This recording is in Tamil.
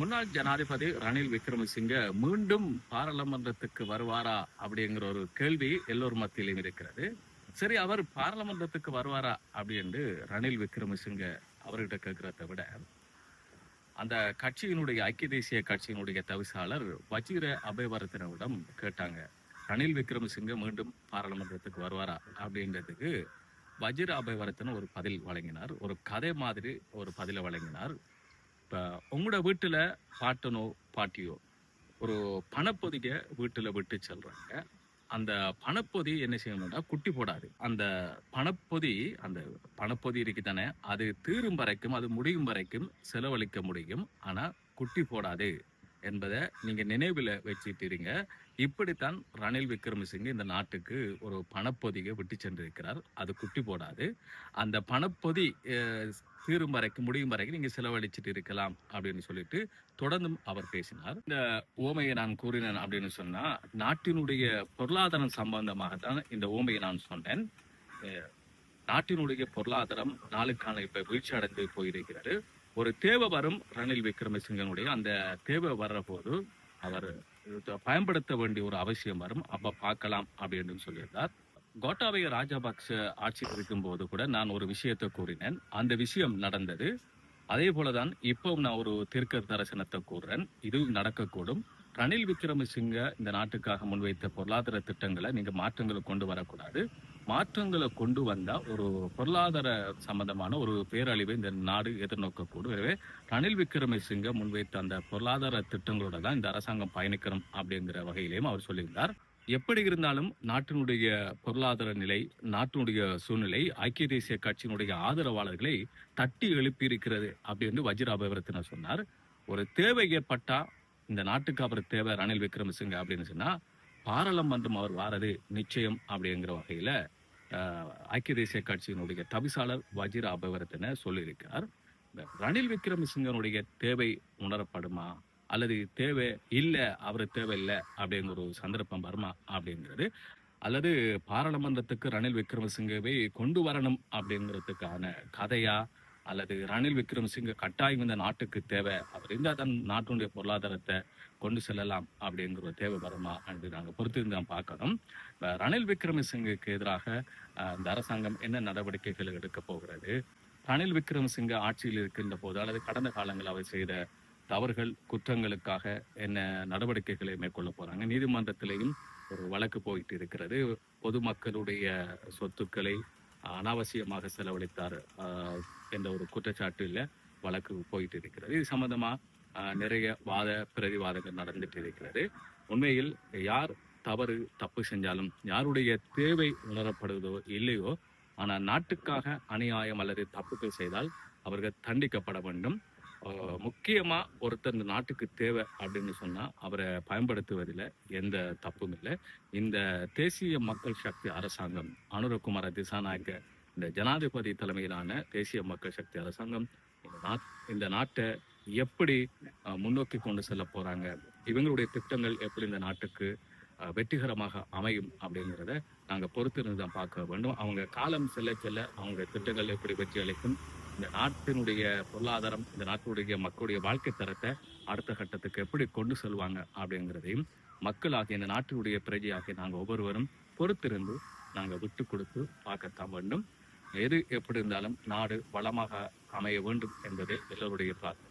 முன்னாள் ஜனாதிபதி ரணில் விக்ரமசிங்க மீண்டும் பாராளுமன்றத்துக்கு வருவாரா அப்படிங்கிற ஒரு கேள்வி எல்லோர் மத்தியிலும் இருக்கிறது. சரி அவர் பாராளுமன்றத்துக்கு வருவாரா அப்படின்னு ரணில் விக்ரமசிங்க அவர்கிட்ட கேட்கிறத விட அந்த கட்சியினுடைய ஐக்கிய தேசிய கட்சியினுடைய தவிசாளர் வஜீர அபயவர்த்தனவிடம் கேட்டாங்க ரணில் விக்ரமசிங்க மீண்டும் பாராளுமன்றத்துக்கு வருவாரா அப்படின்றதுக்கு வஜிர அபயவர்த்தன ஒரு பதில் வழங்கினார். ஒரு கதை மாதிரி ஒரு பதிலை வழங்கினார். இப்போ உங்களோட வீட்டில் பாட்டனோ பாட்டியோ ஒரு பணப்பொதியை வீட்டில் விட்டு செல்கிறாங்க அந்த பணப்பொதி என்ன செய்யணும்னா குட்டி போடாது. அந்த பணப்பொதி அந்த பணப்பொதி இருக்கு தானே அது தீரும் வரைக்கும் அது முடியும் வரைக்கும் செலவழிக்க முடியும். ஆனால் குட்டி போடாது. என்பதை நீங்கள் நினைவில் வச்சுட்டு இருங்க இப்படித்தான் ரணில் விக்ரமசிங்க இந்த நாட்டுக்கு ஒரு பணப்பொதியை விட்டு சென்றிருக்கிறார். அது குட்டி போடாது. அந்த பணப்பொதி தீரும் வரைக்கும் முடியும் வரைக்கும் நீங்கள் செலவழிச்சிட்டு இருக்கலாம் அப்படின்னு சொல்லிட்டு தொடர்ந்தும் அவர் பேசினார். இந்த ஓமையை நான் கூறினேன் அப்படின்னு சொன்னால் நாட்டினுடைய பொருளாதாரம் சம்பந்தமாக தான் இந்த ஓமையை நான் சொன்னேன். நாட்டினுடைய பொருளாதாரம் நாளுக்கான இப்போ வீழ்ச்சி அடைந்து போயிருக்கிறது. ஒரு தேவை வரும் ரணில் விக்ரமசிங்கனுடைய அந்த தேவை வர்ற போது அவர் பயன்படுத்த வேண்டிய ஒரு அவசியம் வரும். அப்ப பார்க்கலாம் அப்படின்னு சொல்லியிருந்தார். கோட்டாபய ராஜபக்ச ஆட்சி இருக்கும் போது கூட நான் ஒரு விஷயத்தை கூறினேன். அந்த விஷயம் நடந்தது. அதே போலதான் இப்போ நான் ஒரு தீர்க்க தரிசனத்தை கூறுறேன். இதுவும் நடக்கக்கூடும். ரணில் விக்ரமசிங்க இந்த நாட்டுக்காக முன்வைத்த பொருளாதார திட்டங்களை நீங்க மாற்றங்களை கொண்டு வரக்கூடாது. மாற்றங்களை கொண்டு வந்தால் ஒரு பொருளாதார சம்பந்தமான ஒரு பேரழிவை இந்த நாடு எதிர்நோக்கக்கூடும். எனவே ரணில் விக்ரமசிங்க முன்வைத்த அந்த பொருளாதார திட்டங்களோட தான் இந்த அரசாங்கம் பயணிக்கணும் அப்படிங்கிற வகையிலையும் அவர் சொல்லியிருந்தார். எப்படி இருந்தாலும் நாட்டினுடைய பொருளாதார நிலை நாட்டினுடைய சூழ்நிலை ஐக்கிய தேசிய கட்சியினுடைய ஆதரவாளர்களை தட்டி எழுப்பியிருக்கிறது அப்படின்னு வஜிராபவரத்தினர் சொன்னார். ஒரு தேவை ஏற்பட்டா இந்த நாட்டுக்கு அவர் தேவை ரணில் விக்ரமசிங்க அப்படின்னு சொன்னா பாராளுமன்றம் அவர் வாரது நிச்சயம் அப்படிங்கிற வகையில ஐக்கிய தேசிய கட்சியினுடைய தவிசாளர் வஜிர அபவரத்தின சொல்லியிருக்கிறார். இந்த ரணில் விக்ரமசிங்கனுடைய தேவை உணரப்படுமா? அல்லது தேவை இல்லை அவர் தேவை இல்லை அப்படிங்கிற ஒரு சந்தர்ப்பம் வருமா அப்படிங்கிறது. அல்லது பாராளுமன்றத்துக்கு ரணில் விக்ரமசிங்கவை கொண்டு வரணும் அப்படிங்கிறதுக்கான கதையா? அல்லது ரணில் விக்ரமசிங்க கட்டாயம் இந்த நாட்டுக்கு தேவை. அவர் இருந்தால் தான் நாட்டினுடைய பொருளாதாரத்தை கொண்டு செல்லலாம் அப்படிங்கிற ஒரு தேவை வருமா என்று நாங்கள் பொறுத்திருந்து தான் பார்க்கணும். ரணில் விக்ரமசிங்குக்கு எதிராக இந்த அரசாங்கம் என்ன நடவடிக்கைகள் எடுக்க போகிறது? ரணில் விக்ரமசிங்க ஆட்சியில் இருக்கின்ற போது அல்லது கடந்த காலங்கள் அவர் செய்த தவறுகள் குற்றங்களுக்காக என்ன நடவடிக்கைகளை மேற்கொள்ள போறாங்க? நீதிமன்றத்திலையும் ஒரு வழக்கு போயிட்டு இருக்கிறது. பொதுமக்களுடைய சொத்துக்களை அனாவசியமாக செலவழித்தார் என்ற ஒரு குற்றச்சாட்டில் வழக்கு போயிட்டு இருக்கிறது. இது சம்பந்தமாக நிறைய வாத பிரதிவாதங்கள் நடந்துட்டு இருக்கிறது. உண்மையில் யார் தவறு தப்பு செஞ்சாலும் யாருடைய தேவை உணரப்படுவதோ இல்லையோ ஆனால் நாட்டுக்காக அநியாயம் அல்லது தப்புகள் செய்தால் அவர்கள் தண்டிக்கப்பட வேண்டும். முக்கியமாக முக்கியமா ஒருத்தர் இந்த நாட்டுக்கு தேவை அப்படின்னு சொன்னா அவரை பயன்படுத்துவதில் எந்த தப்பும் இல்லை. இந்த தேசிய மக்கள் சக்தி அரசாங்கம் அனுரகுமார திசாநாயக்க இந்த ஜனாதிபதி தலைமையிலான தேசிய மக்கள் சக்தி அரசாங்கம் இந்த நாட் இந்த நாட்டை எப்படி முன்னோக்கி கொண்டு செல்ல போறாங்க இவங்களுடைய திட்டங்கள் எப்படி இந்த நாட்டுக்கு வெற்றிகரமாக அமையும் அப்படிங்கிறத நாங்கள் பொறுத்திருந்து தான் பார்க்க வேண்டும். அவங்க காலம் செல்ல செல்ல அவங்க திட்டங்கள் எப்படி வெற்றி அளிக்கும் இந்த நாட்டினுடைய பொருளாதாரம் இந்த நாட்டினுடைய மக்களுடைய வாழ்க்கை தரத்தை அடுத்த கட்டத்துக்கு எப்படி கொண்டு செல்வாங்க அப்படிங்கிறதையும் மக்களாகிய இந்த நாட்டினுடைய பிரஜையாகிய நாங்கள் ஒவ்வொருவரும் பொறுத்திருந்து நாங்கள் விட்டு கொடுத்து பார்க்கத்தான் வேண்டும். எது எப்படி இருந்தாலும் நாடு வளமாக அமைய வேண்டும் என்பது எல்லோருடைய பிரார்த்தனை